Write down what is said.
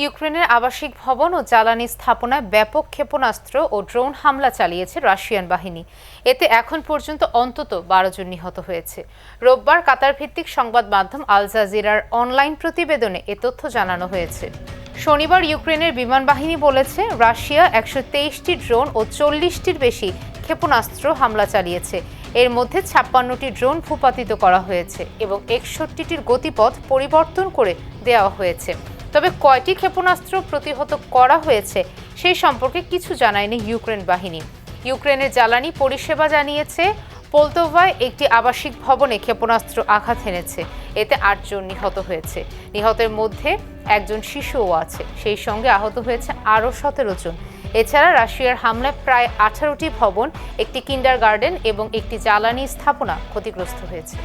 ইউক্রেনের আবাসিক ভবন ও জ্বালানি স্থাপনায় ব্যাপক ক্ষেপণাস্ত্র ও ড্রোন হামলা চালিয়েছে রাশিয়ান বাহিনী। এতে এখন পর্যন্ত অন্তত বারো জন নিহত হয়েছে। রোববার কাতার ভিত্তিক সংবাদ মাধ্যম আল জাজিরার অনলাইন প্রতিবেদনে এ তথ্য জানানো হয়েছে। শনিবার ইউক্রেনের বিমান বাহিনী বলেছে, রাশিয়া একশো তেইশটি ড্রোন ও চল্লিশটির বেশি ক্ষেপণাস্ত্র হামলা চালিয়েছে। এর মধ্যে ছাপ্পান্নটি ড্রোন ভূপাতিত করা হয়েছে এবং একষট্টিটির গতিপথ পরিবর্তন করে দেওয়া হয়েছে। তবে কয়টি ক্ষেপণাস্ত্র প্রতিহত করা হয়েছে সেই সম্পর্কে কিছু জানায়নি ইউক্রেন বাহিনী। ইউক্রেনের জ্বালানি পরিষেবা জানিয়েছে, পোলতোভায় একটি আবাসিক ভবনে ক্ষেপণাস্ত্র আঘাত এনেছে এতে আটজন নিহত হয়েছে। নিহতের মধ্যে একজন শিশুও আছে। সেই সঙ্গে আহত হয়েছে আরও সতেরো জন। এছাড়া রাশিয়ার হামলায় প্রায় আঠারোটি ভবন, একটি কিন্ডার গার্ডেন এবং একটি জ্বালানি স্থাপনা ক্ষতিগ্রস্ত হয়েছে।